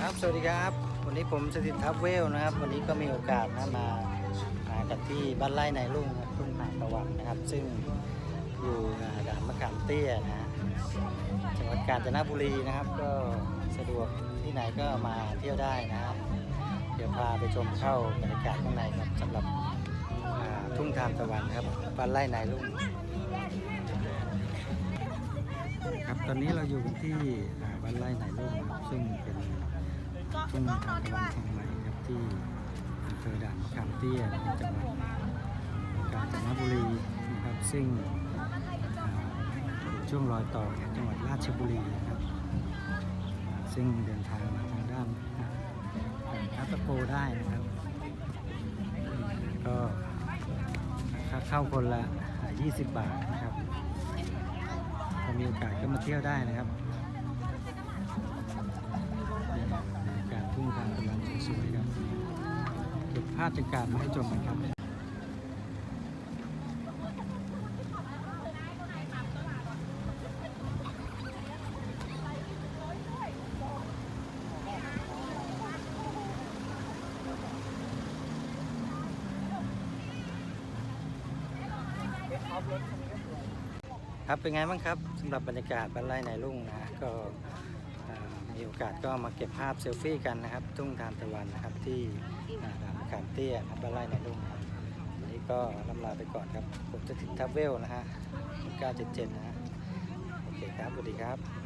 ครับสวัสดีครับ วันนี้ผมสถิตทัพเวลนะครับ วันนี้ก็มีโอกาสนะมามากันที่บ้านไร่ในรุ่งครับทุ่งนาตะวันนะครับ ซึ่งอยู่ด่านมะขามเตี้ยนะฮะจังหวัดกาญจนบุรีนะครับ ก็สะดวกที่ไหนก็มาเที่ยวได้นะครับเดี๋ยวพาไปชมเข้าบรรยากาศข้างในครับสำหรับทุ่งทานตะวันครับบ้านไร่ในรุ่งครับตอนนี้เราอยู่ที่บ้านไร่ไหนรุ่งซึ่งเป็น ทุ่งทานตะวันแห่งใหม่ครับที่อำเภอด่านมะขามเตี้ยจังหวัดกาญจนบุรีนะครับซึ่งช่วงรอยต่อจังหวัดราชบุรีนะครับ ซึ่งเดินทางมาทางด้านอ่าทับตะโกได้นะครับ ก็ค่าเข้าคนละ 20 บาทนะครับถ้ามีโอกาสก็มาเที่ยวได้นะครับ เก็บภาพบรรยากาศมาให้ชมกันครับครับเป็นไงบ้างครับสำหรับบรรยากาศบ้านไร่ในรุ่งนะก็ อกาสก็มาเก็บภาพเซลฟี่กันนะครับ ทุ่งทานตะวันนะครับที่อ่าด่านมขามเตี้ยครับบ้านไร่ในรุ่งครับวันนี้ก็ลำลาไปก่อนครับ ผมจะถึงทับเวลนะฮะ977นะฮะโอเคครับสวัสดีครับ